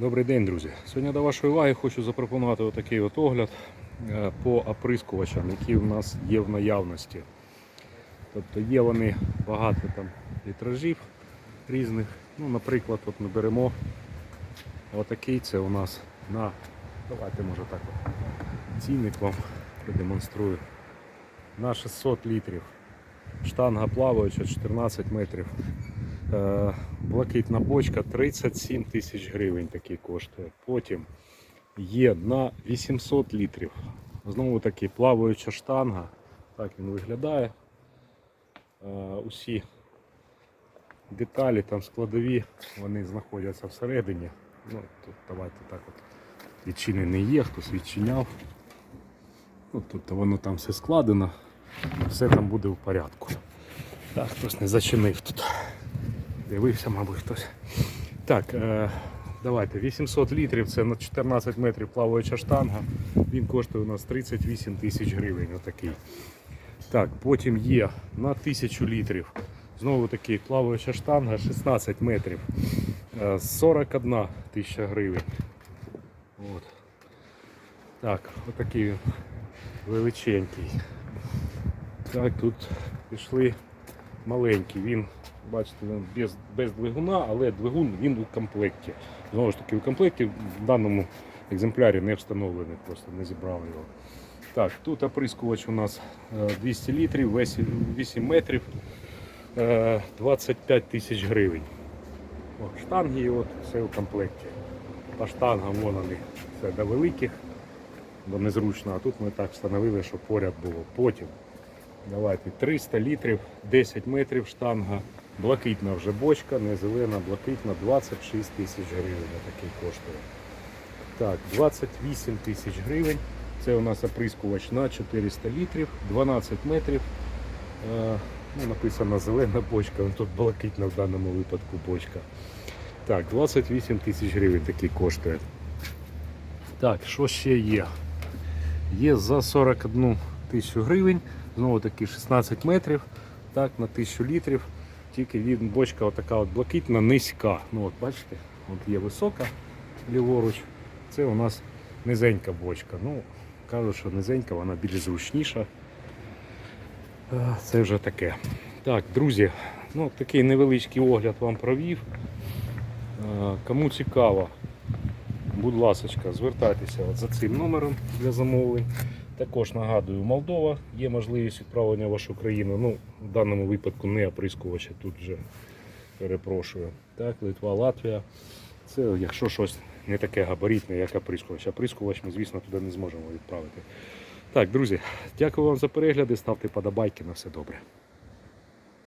Добрий день, друзі. Сьогодні до вашої уваги хочу запропонувати отакий от огляд е, по оприскувачам, які в нас є в наявності. Тобто є вони багато там літражів різних. Ну, наприклад, от ми беремо отакий, це у нас на, давайте може так от, цінник вам продемонструю. На 600 літрів. Штанга плаваюча 14 метрів. Е, Блакитна бочка 37 тисяч гривень такий коштує. Потім є на 800 літрів. Знову таки плаваюча штанга. Так він виглядає. Е, Усі деталі там складові, вони знаходяться всередині. Ну, тут давайте так от. Відчинений є, хтось відчиняв. Ну, тобто воно там все складено, все там буде в порядку. Так, хтось не зачинив тут. Дивився, мабуть, хтось. Так, е, давайте. 800 літрів це на 14 метрів плаваюча штанга. Він коштує у нас 38 тисяч гривень. Отакий. Так, потім є на 1000 літрів. Знову таки плаваюча штанга 16 метрів. Е, 41 тисяча гривень. От. Так, отакий він величенький. Так, тут пішли маленький. Він, бачите, він без, без двигуна, але двигун він у комплекті. Знову ж таки, у комплекті в даному екземплярі не встановлений, просто не зібрали його. Так, тут оприскувач у нас е, 200 літрів, 8 метрів, е, 25 тисяч гривень. От, штанги і от все у комплекті. По штангам вон вони все до великих, бо незручно, а тут ми так встановили, щоб поряд було. Потім Давайте 300 літрів, 10 метрів штанга, блакитна вже бочка, не зелена, блакитна, 26 тисяч гривень такий коштує. Так, 28 тисяч гривень. Це у нас оприскувач на 400 літрів, 12 метрів. Е, ну, написано зелена бочка, ну, тут блакитна в даному випадку бочка. Так, 28 тисяч гривень такий коштує. Так, що ще є? Є за 41 тисячу гривень, знову таки 16 метрів, так, на 1000 літрів. Тільки він, бочка отака от блакитна, низька. Ну от Бачите, от є висока ліворуч. Це у нас низенька бочка. Ну, Кажуть, що низенька, вона більш зручніша. Е, Це вже таке. Так, друзі, ну, такий невеличкий огляд вам провів. Е, Кому цікаво, будь ласка, звертайтеся от за цим номером для замовлень. Також нагадую, Молдова є можливість відправлення в вашу країну. Ну, в даному випадку не оприскувача, тут вже перепрошую. Так, Литва, Латвія. Це якщо щось не таке габаритне, як оприскувач. Оприскувач ми, звісно, туди не зможемо відправити. Так, друзі, дякую вам за перегляди. Ставте подобайки на все добре.